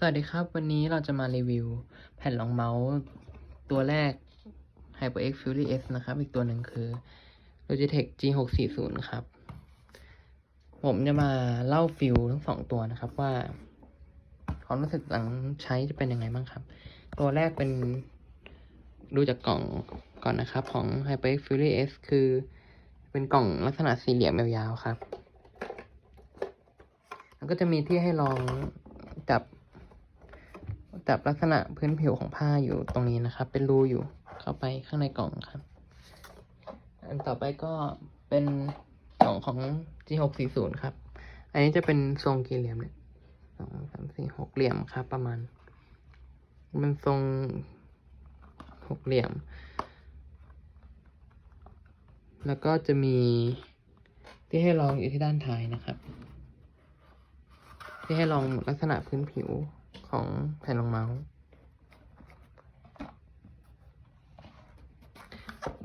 สวัสดีครับ วันนี้เราจะมารีวิว แผ่นรองเมาส์ตัวแรก HyperX Fury S นะครับ อีกตัวหนึ่งคือ Logitech G640 ครับ ผมจะมาเล่าฟิลทั้งสองตัวนะครับว่า ความรู้สึกหลังใช้จะเป็นยังไงบ้างครับ ตัวแรกเป็นดูจากกล่องก่อนนะครับ ของ HyperX Fury S คือ เป็นกล่องลักษณะสี่เหลี่ยมยาวๆครับ แล้วก็จะมีที่ให้ลองจับ จับลักษณะพื้นผิวของผ้าอยู่ตรงนี้นะครับ เป็นรูอยู่เข้าไปข้างในกล่องครับ อันต่อไปก็เป็นกล่องของ G640 ครับ อันนี้จะเป็นทรงกี่เหลี่ยมเนี่ยสองสามสี่หกเหลี่ยมครับ ประมาณ มันทรงหกเหลี่ยม แล้วก็จะมีที่ให้ลองอยู่ที่ด้านท้ายนะครับ ที่ให้ลองลักษณะพื้นผิว ของแผ่นรองเมาส์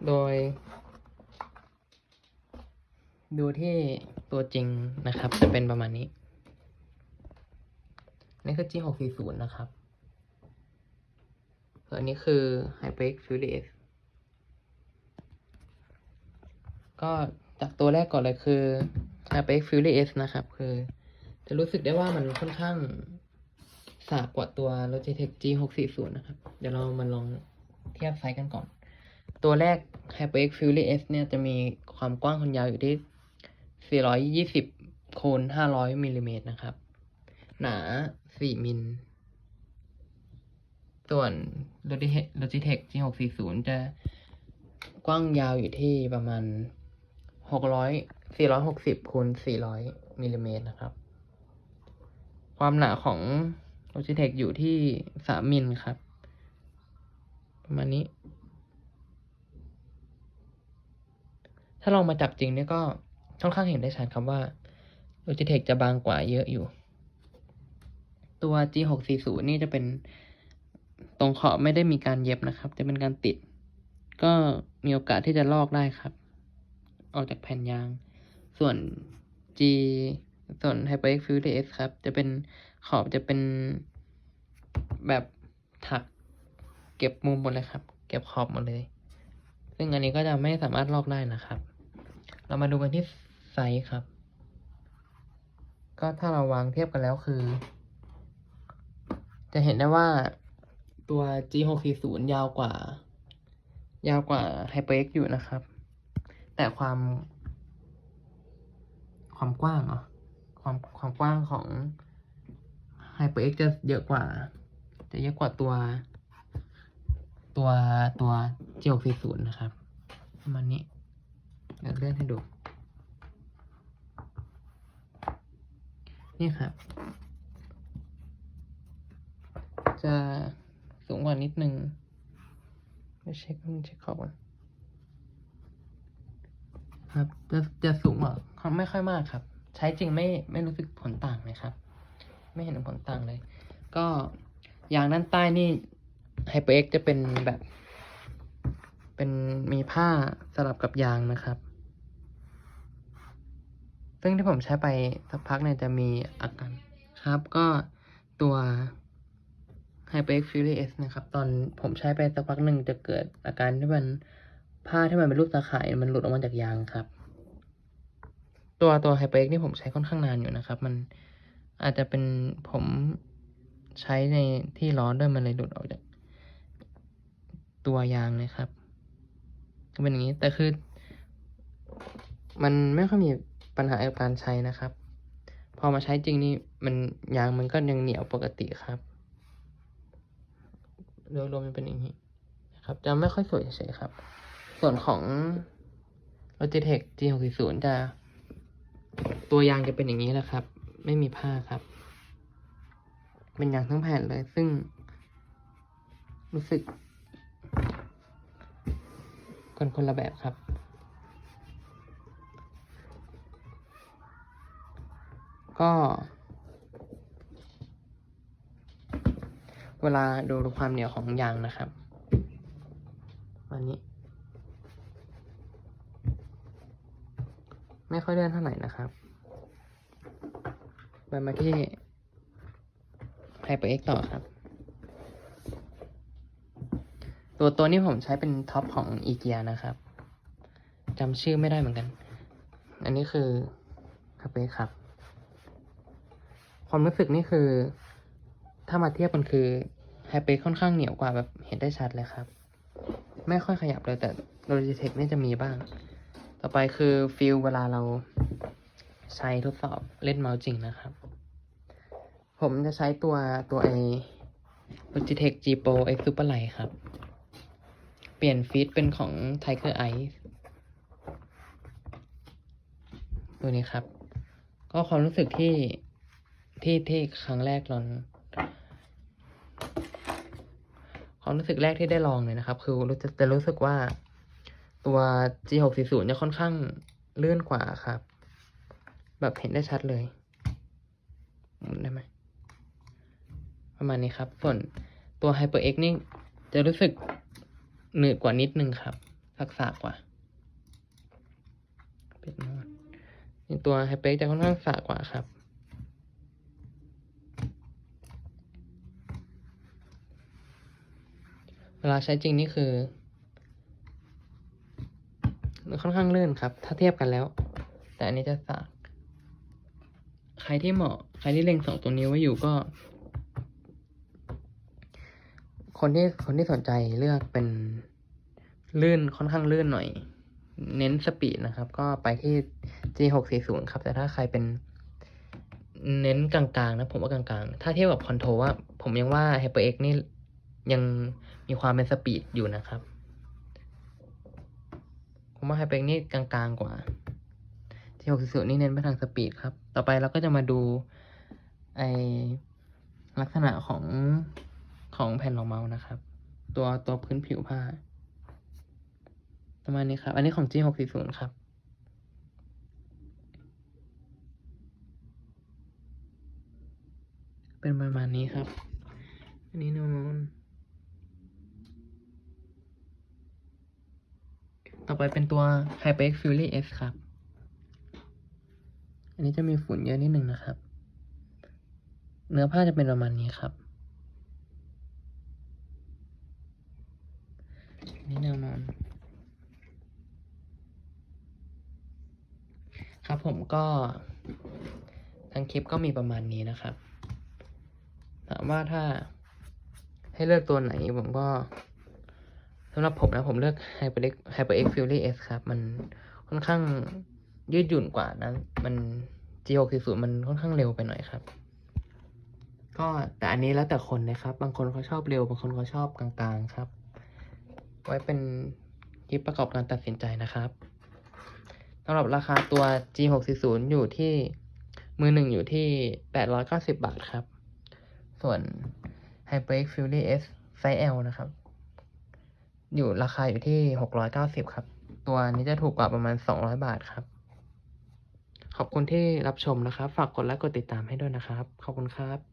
โดย ดูที่ตัวจริงนะครับ จะเป็นประมาณนี้ นี่คือ G640 นะครับส่วนอันนี้คือ HyperX Fury S ก็จากตัวแรกก่อนเลยคือ HyperX Fury S นะครับ คือจะรู้สึกได้ว่ามันค่อนข้าง สากกว่าตัว Logitech G640 นะครับ เดี๋ยวเรามาลองเทียบไซส์กันก่อน ตัวแรก HyperX Fury S เนี่ยจะมีความกว้างความยาวอยู่ที่ 420คูณ500มิลลิเมตรนะครับ หนา 4 มิล ส่วน Logitech Logitech G640 จะกว้างยาวอยู่ที่ประมาณ 600 460คูณ400มิลลิเมตรนะครับ ความหนาของ Logitech อยู่ที่3มิลครับ ประมาณนี้ ถ้าลองมาจับจริงเนี่ยก็ค่อนข้างเห็นได้ชัดครับว่า Logitech จะบางกว่าเยอะอยู่ ตัว G640 นี่จะเป็นตรงขอบไม่ได้มีการเย็บนะครับ จะเป็นการติด ก็มีโอกาสที่จะลอกได้ครับ ออกจากแผ่นยาง ส่วน G ส่วน HyperX Fury S ครับ จะเป็นขอบจะเป็น แบบถักเก็บมุมหมดเลยครับ เก็บขอบหมดเลย ซึ่งอันนี้ก็จะไม่สามารถลอกได้นะครับ เรามาดูกันที่ไซส์ครับ ก็ถ้าเราวางเทียบกันแล้วคือ จะเห็นได้ว่าตัว G640 ยาวกว่า ยาวกว่า HyperX อยู่นะครับ แต่ความ ความกว้างเหรอความความกว้างของ HyperX จะเยอะกว่า จะเยอะกว่าตัว ตัวตัว G640 นย์นะครับประมาณนี้เดี๋ยวเลื่อนให้ดู นี่ครับ จะสูงกว่านิดนึงไปเช็คเช็คขอบก่อนครับจะจะสูงกว่าไม่ค่อยมากครับ ใช้จริงไม่ไม่รู้สึกผลต่างเลยครับ ไม่เห็นผลต่างเลย ก็ ยางด้านใต้นี่ HyperX จะเป็นแบบ เป็นมีผ้าสลับกับยางนะครับ ซึ่งที่ผมใช้ไปสักพักเนี่ยจะมีอาการครับก็ตัว HyperX Fury S นะครับ ตอนผมใช้ไปสักพักหนึ่งจะเกิดอาการที่มันผ้าที่มันเป็นรูปตาข่ายมันหลุดออกมาจากยางครับ ตัวตัว HyperX นี่ผมใช้ค่อนข้างนานอยู่นะครับ มันอาจจะเป็นผม ใช้ในที่ร้อนด้วยมันเลยหลุดออกจากตัวยางเลยครับก็เป็นอย่างนี้แต่คือ มันไม่ค่อยมีปัญหากับการใช้นะครับ พอมาใช้จริงนี่มันยางมันก็ยังเหนียวปกติครับโดยรวมมันเป็นอย่างนี้นะครับ จะไม่ค่อยสวยเฉยๆครับ ส่วนของ Logitech G640 จะ ตัวยางจะเป็นอย่างนี้นะครับ ไม่มีผ้าครับ เป็นยางทั้งแผ่นเลย ซึ่ง รู้สึกคนคนละแบบครับ ก็ เวลาดูความเหนียวของยางนะครับวันนี้ ไม่ค่อยเลื่อนเท่าไหร่นะครับไปมาที่ HyperX ต่อครับ ตัวตัวนี้ผมใช้เป็นท็อปของอีเกียนะครับจำชื่อไม่ได้เหมือนกัน อันนี้คือ HyperX ครับ ความรู้สึกนี่คือ ถ้ามาเทียบกันคือ HyperX ค่อนข้างเหนียวกว่าแบบเห็นได้ชัดเลยครับ ไม่ค่อยขยับเลยแต่ Logitech นี่จะมีบ้าง ต่อไปคือฟิลเวลาเราใช้ทดสอบเล่นเมาส์จริงนะครับ ผมจะใช้ตัวตัวไอ Logitech G Pro X Superlight ครับ เปลี่ยนฟีดเป็นของ Tiger Eye ตัวนี้ครับ ก็ความรู้สึกที่ที่ที่ครั้งแรกลองความรู้สึกแรกที่ได้ลองเลยนะครับ คือรู้จะจะรู้สึกว่าตัว G640 จะค่อนข้างเลื่อนกว่าครับ แบบเห็นได้ชัดเลย ได้ไหม ประมาณนี้ครับ ส่วนตัว HyperX นี่จะรู้สึกหนืดกว่านิดนึงครับสักสากกว่าเป็นโหมดนี่ตัว HyperX จะค่อนข้างสากกว่าครับ เวลาใช้จริงนี่คือค่อนข้างลื่นครับ ถ้าเทียบกันแล้ว แต่อันนี้จะสาก ใครที่เหมาะ ใครที่เล็งสองตัวนี้ไว้อยู่ก็ คนที่คนที่สนใจเลือกเป็นลื่นค่อนข้างลื่นหน่อย เน้นสปีดนะครับ ก็ไปที่ G640 ครับ แต่ถ้าใครเป็นเน้นกลางๆนะผมว่ากลางๆ ถ้าเทียบกับคอนโทรว่า ผมยังว่า HyperX นี่ยังมีความเป็นสปีดอยู่นะครับ ผมว่า HyperX นี่กลางๆกว่า G640 นี่เน้นไปทางสปีดครับ ต่อไปเราก็จะมาดูไอลักษณะของ ของแผ่นรองเมาส์นะครับ ตัวตัวพื้นผิวผ้า ประมาณนี้ครับ อันนี้ของ G640 ครับเป็นประมาณนี้ครับ อันนี้นวโน้นต่อไปเป็นตัว HyperX Fury S ครับ อันนี้จะมีฝุ่นเยอะนิดนึงนะครับ เนื้อผ้าจะเป็นประมาณนี้ครับ นนี้แนวนอน ครับผมก็ทั้งคลิปก็มีประมาณนี้นะครับถามว่าถ้าให้เลือกตัวไหนผมก็สำหรับผมนะผมเลือก HyperX HyperX Fury S ครับ มันค่อนข้างยืดหยุ่นกว่านะ มัน G640 มันค่อนข้างเร็วไปหน่อยครับ ก็แต่อันนี้แล้วแต่คนนะครับ บางคนเขาชอบเร็ว บางคนเขาชอบกลางๆครับ ไว้เป็นคลิปประกอบการตัดสินใจนะครับสำหรับราคาตัว G640 อยู่ที่มือหนึ่งอยู่ที่ 890 บาทครับ ส่วน HyperX Fury S Size L นะครับ อยู่ราคาอยู่ที่ 690 ครับ ตัวนี้จะถูกกว่าประมาณ 200 บาทครับ ขอบคุณที่รับชมนะครับ ฝากกดไลค์กดติดตามให้ด้วยนะครับ ขอบคุณครับ